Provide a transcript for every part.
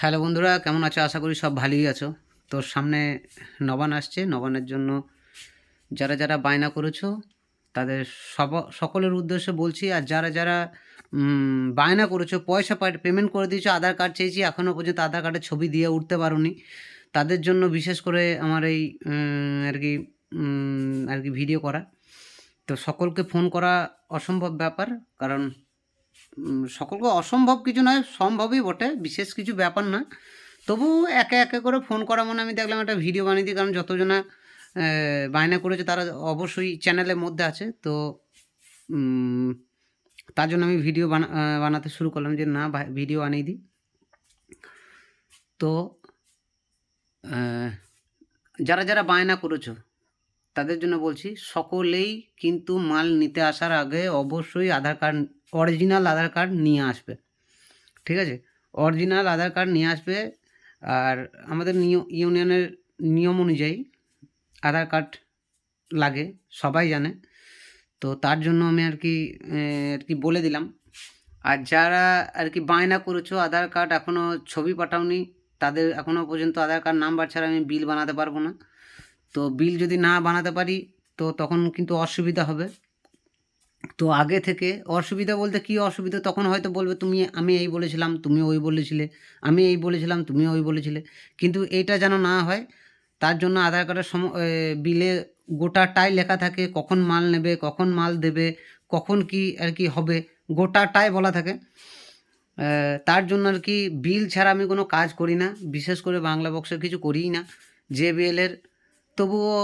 Hello বন্ধুরা, কেমন আছো? আশা করি সব ভালোই আছো। তো সামনে নবান আসছে। নবানের জন্য যারা যারা বায়না করেছ, তাদের সব, সকলের উদ্দেশ্যে বলছি, আর যারা যারা বায়না করেছ, পয়সা পেমেন্ট করে দিয়েছ, আধার কার্ড চেয়েছি এখনও পর্যন্ত আধার কার্ডের ছবি দিয়ে উঠতে পারোনি। তাদের জন্য বিশেষ করে আমার এই আর কি আর কি ভিডিও করা। তো সকলকে ফোন করা অসম্ভব ব্যাপার, কারণ সকলকে অসম্ভব কিছু নয়, সম্ভবই বটে, বিশেষ কিছু ব্যাপার না তবু একে একে করে ফোন করা মানে আমি দেখলাম একটা ভিডিও বানিয়ে দিই, কারণ যতজনা বায়না করেছে তারা অবশ্যই চ্যানেলের মধ্যে আছে। তো তার জন্য আমি ভিডিও বানা বানাতে শুরু করলাম যে না ভিডিও বানিয়ে দিই। তো যারা যারা বায়না করেছ তাদের জন্য বলছি, সকলেই কিন্তু মাল নিতে আসার আগে অবশ্যই Aadhaar card original Aadhaar card নিয়ে আসবে। ঠিক আছে? অরিজিনাল আধার কার্ড নিয়ে আসবে, আর আমাদের নিয়- ইউনিয়নের নিয়ম অনুযায়ী আধার কার্ড লাগে, সবাই জানে। তো তার জন্য আমি আর কি আর কি বলে দিলাম। আর যারা আর কি বায়না করেছ আধার কার্ড এখনও ছবি পাঠাওনি, তাদের এখনও পর্যন্ত আধার কার্ড নাম্বার ছাড়া আমি বিল বানাতে পারব না। তো বিল যদি না বানাতে পারি, তো তখন কিন্তু অসুবিধা হবে। তো আগে থেকে অসুবিধা বলতে কি অসুবিধা? তখন হয়তো বলবে, তুমি, আমি এই বলেছিলাম, তুমি ওই বলেছিলে, আমি এই বলেছিলাম, তুমি ওই বলেছিলে। কিন্তু এইটা যেন না হয়, তার জন্য আধার কার্ডের সম বিলে গোটাটাই লেখা থাকে, কখন মাল নেবে, কখন মাল দেবে, কখন কি আর কি হবে, গোটাটাই বলা থাকে। তার জন্য আর কি বিল ছাড়া আমি কোনো কাজ করি না। বিশেষ করে বাংলা বক্সের কিছু করিই না। যে বিএলের তবুও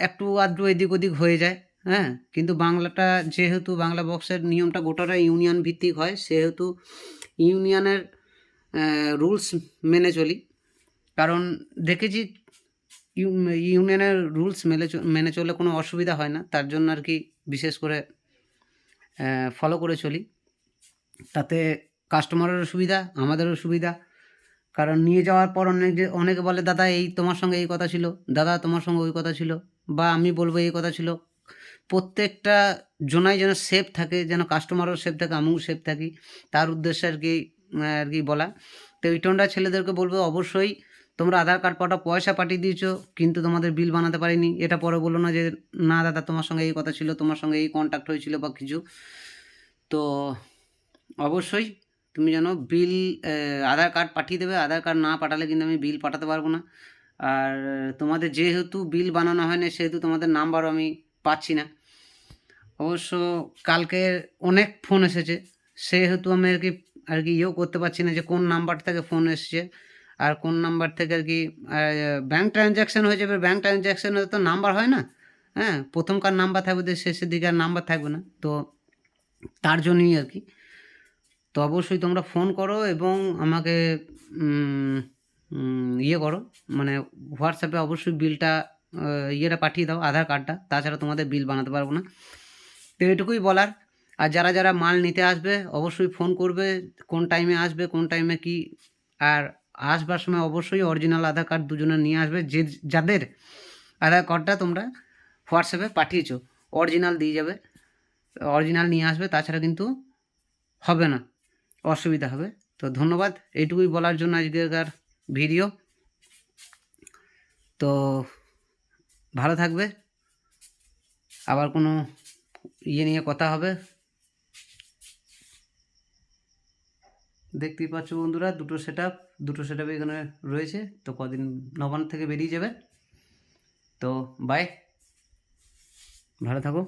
একটু আধটু এদিক ওদিক হয়ে যায় হ্যাঁ? কিন্তু বাংলাটা যেহেতু বাংলা বক্সের নিয়মটা গোটাটা ইউনিয়ন ভিত্তিক হয়, সেহেতু ইউনিয়নের রুলস মেনে চলি। কারণ দেখেছি ইউনিয়নের রুলস মেনে মেনে চললে কোনো অসুবিধা হয় না, তার জন্য আর কি বিশেষ করে ফলো করে চলি। তাতে কাস্টমারেরও সুবিধা, আমাদেরও সুবিধা কারণ নিয়ে যাওয়ার পর অনেক অনেকে বলে, দাদা, এই তোমার সঙ্গে এই কথা ছিল। দাদা, তোমার সঙ্গে ওই কথা ছিল। বা আমি বলব এই কথা ছিল। প্রত্যেকটা জনাই যেন সেফ থাকে, যেন কাস্টমারও সেফ থাকে, আমিও সেফ থাকি, তার উদ্দেশ্যে আর কি আর কি বলা। তো টোনটা ছেলেদেরকে বলব, অবশ্যই তোমরা আধার কার্ড পাঠা পয়সা পাঠিয়ে দিয়েছ, কিন্তু তোমাদের বিল বানাতে পারিনি। এটা পরে বলো না যে, না, দাদা, তোমার সঙ্গে এই কথা ছিল, তোমার সঙ্গে এই কন্ট্যাক্ট হয়েছিল বা কিছু। তো অবশ্যই তুমি যেন বিল আধার কার্ড পাঠিয়ে দেবে। আধার কার্ড না পাঠালে কিন্তু আমি বিল পাঠাতে পারব না। আর তোমাদের যেহেতু বিল বানানো হয় না সেহেতু তোমাদের নাম্বারও আমি পাচ্ছি না। অবশ্য কালকে অনেক ফোন এসেছে। সেহেতু আমি আর কি আর কি ইয়েও করতে পারছি না যে কোন নাম্বার থেকে ফোন এসেছে। আর কোন নাম্বার থেকে আর কি ব্যাঙ্ক ট্রানজ্যাকশান হয়ে যাবে। ব্যাঙ্ক ট্রানজ্যাকশানে তো নাম্বার হয় না। হ্যাঁ প্রথমকার নাম্বার থাকবে শেষের দিকে আর নাম্বার থাকবে না। তো তার জন্যই আর কি। তো অবশ্যই তোমরা ফোন করো এবং আমাকে ইয়ে করো। মানে হোয়াটসঅ্যাপে অবশ্যই বিলটা ইয়েটা পাঠিয়ে দাও, আধার কার্ডটা তাছাড়া তোমাদের বিল বানাতে পারব না। তো এটুকুই বলার। আর যারা যারা মাল নিতে আসবে, অবশ্যই ফোন করবে, কোন টাইমে আসবে, কোন টাইমে কি। আর আসবার সময় অবশ্যই অরিজিনাল আধার কার্ড দুজনে নিয়ে আসবে। যে যাদের আধার কার্ডটা তোমরা হোয়াটসঅ্যাপে পাঠিয়েছো অরিজিনাল দিয়ে যাবে অরিজিনাল নিয়ে আসবে, তাছাড়া কিন্তু হবে না। অসুবিধা হবে। তো ধন্যবাদ। এইটুকুই বলার জন্য আজকেরকার ভিডিও। তো ভালো থাকবে। আবার কোনো ইয়ে নিয়ে কথা হবে। দেখতেই পাচ্ছ বন্ধুরা, দুটো সেট দুটো সেট এখানে রয়েছে। তো কদিন, নবান্ন থেকে বেরিয়ে যাবে। তো বাই ভালো থাকো।